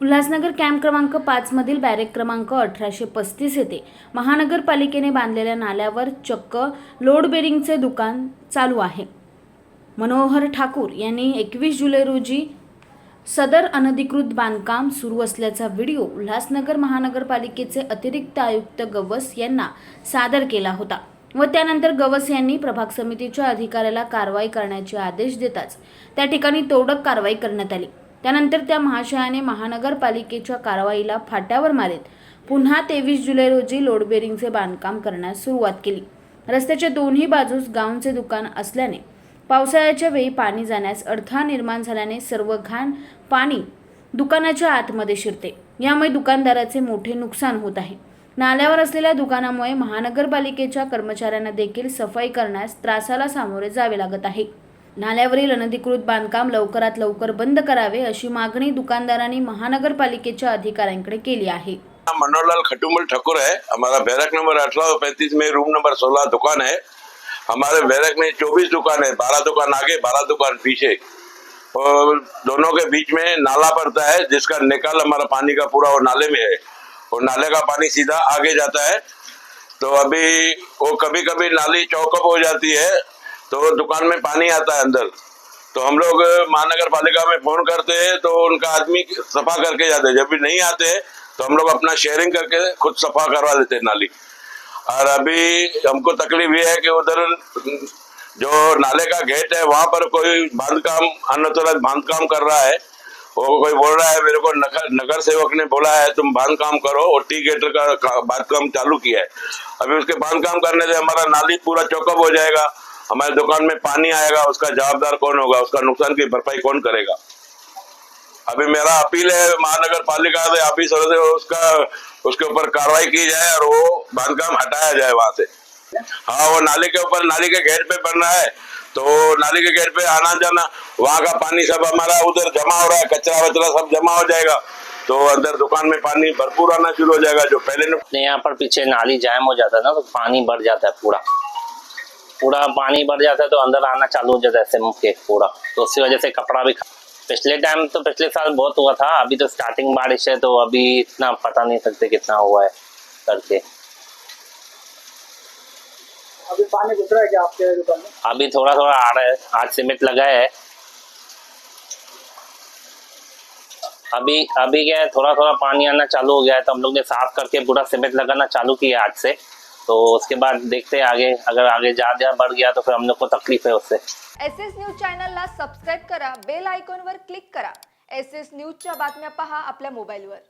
Ulhasnagar camp क्रमांक पाच मधील बॅरेक क्रमांक अठराशे पस्तीस येथे महानगरपालिकेने बांधलेल्या नाल्यावर चक्क लोड बेरिंगचे दुकान चालू आहे. मनोहर ठाकूर यांनी एकवीस जुलै रोजी सदर अनधिकृत बांधकाम सुरू असल्याचा व्हिडिओ उल्हासनगर महानगरपालिकेचे अतिरिक्त आयुक्त गवस यांना सादर केला होता व त्यानंतर गवस यांनी प्रभाग समितीच्या अधिकाऱ्याला कारवाई करण्याचे आदेश देताच त्या ठिकाणी तोडक कारवाई करण्यात आली. त्यानंतर त्या महाशयाने महानगरपालिकेच्या कारवाईला फाट्यावर मारीत पुन्हा तेवीस जुलै रोजी लोड बेरिंगचे बांधकाम करण्यास सुरुवात केली. रस्त्याच्या दोन्ही बाजूस गाऊनचे दुकान असल्याने पावसाळ्याच्या वेळी पाणी जाण्यास अडथळा निर्माण झाल्याने सर्व घाण पाणी दुकानाच्या आतमध्ये शिरते. यामुळे दुकानदाराचे मोठे नुकसान होत आहे. नाल्यावर असलेल्या दुकानामुळे महानगरपालिकेच्या कर्मचाऱ्यांना देखील सफाई करण्यास त्रासाला सामोरे जावे लागत आहे. नाल्यावरील अनधिकृत बांधकाम लवकरात लवकर बंद करावे अशी मागणी दुकानदारांनी महानगरपालिकेच्या अधिकाऱ्यांकडे केली आहे. मनोहरलाल खटुमल ठाकुर है हमारा बैरक नंबर अठारह पैंतीस में रूम नंबर सोलह दुकान है हमारे बैरक में चौबीस दुकान है बारह दुकान आगे बारह दुकान पीछे. और दोनों के बीच में नाला पड़ता है जिसका निकाल हमारा पानी का पूरा वो नाले में है। और नाले का पानी सीधा आगे जाता है। तो अभी वो कभी कभी नाली चौकअप हो जाती है। तो दुकान में पानी आता है अंदर। तो हम लोग महानगर पालिका में फ़ोन करते हैं तो उनका आदमी सफ़ा करके जाते जब भी नहीं आते तो हम लोग अपना शेयरिंग करके खुद सफ़ा करवा देते नाली। और अभी हमको तकलीफ़ ये है कि उधर जो नाले का गेट है, वहाँ पर कोई बाँध काम बांधकाम अनौतराज बांधकाम कर रहा है। वो कोई बोल रहा है, मेरे को नगर नगर सेवक ने बोला है, तुम बाँध काम करो। और टी गेट का का बांधकाम चालू किया है। अभी उसके बाँध काम करने से हमारा नाली पूरा चौकअप हो जाएगा। हमारे दुकान में पानी आएगा, उसका जवाबदार कौन होगा? उसका नुकसान की भरपाई कौन करेगा? अभी मेरा अपील है महानगर पालिका से ऑफिसर से उसका, उसके ऊपर कार्रवाई की जाए और वो बांधकाम हटाया जाए वहाँ से। हाँ वो नाले के ऊपर, नाली के गेट पे बनना है तो नाली के गेट पे आना जाना, वहाँ का पानी सब हमारा उधर जमा हो रहा है, कचरा वचरा सब जमा हो जाएगा तो अंदर दुकान में पानी भरपूर आना शुरू हो जाएगा, जो पहले यहाँ पर पीछे नाली जैम हो जाता है ना तो पानी भर जाता है पूरा। पूरा पानी भर जाता है तो अंदर आना चालू हो जाता है ऐसे मुँह के पूरा तो उसकी वजह से कपड़ा भी पिछले टाइम तो पिछले साल बहुत हुआ था अभी तो स्टार्टिंग बारिश है तो अभी इतना पता नहीं सकते कितना हुआ है करके। अभी पानी घुस रहा है क्या आपके दुकान में? अभी थोड़ा थोड़ा आ रहा है आज सीमेंट लगा है। अभी अभी क्या है थोड़ा थोड़ा पानी आना चालू हो गया है तो हम लोग ने साफ़ करके पूरा सीमेंट लगाना चालू किया आज से। तो उसके बाद देखते हैं आगे, अगर आगे ज़्यादा बढ़ गया तो फिर हम लोग को तकलीफ़ है उससे। एस एस न्यूज़ चॅनलला सबस्क्राईब करा, बेल आयकॉनवर क्लिक करा। एस एस ऐसी बारम्या पहा अपने मोबाइल मोबाईलवर।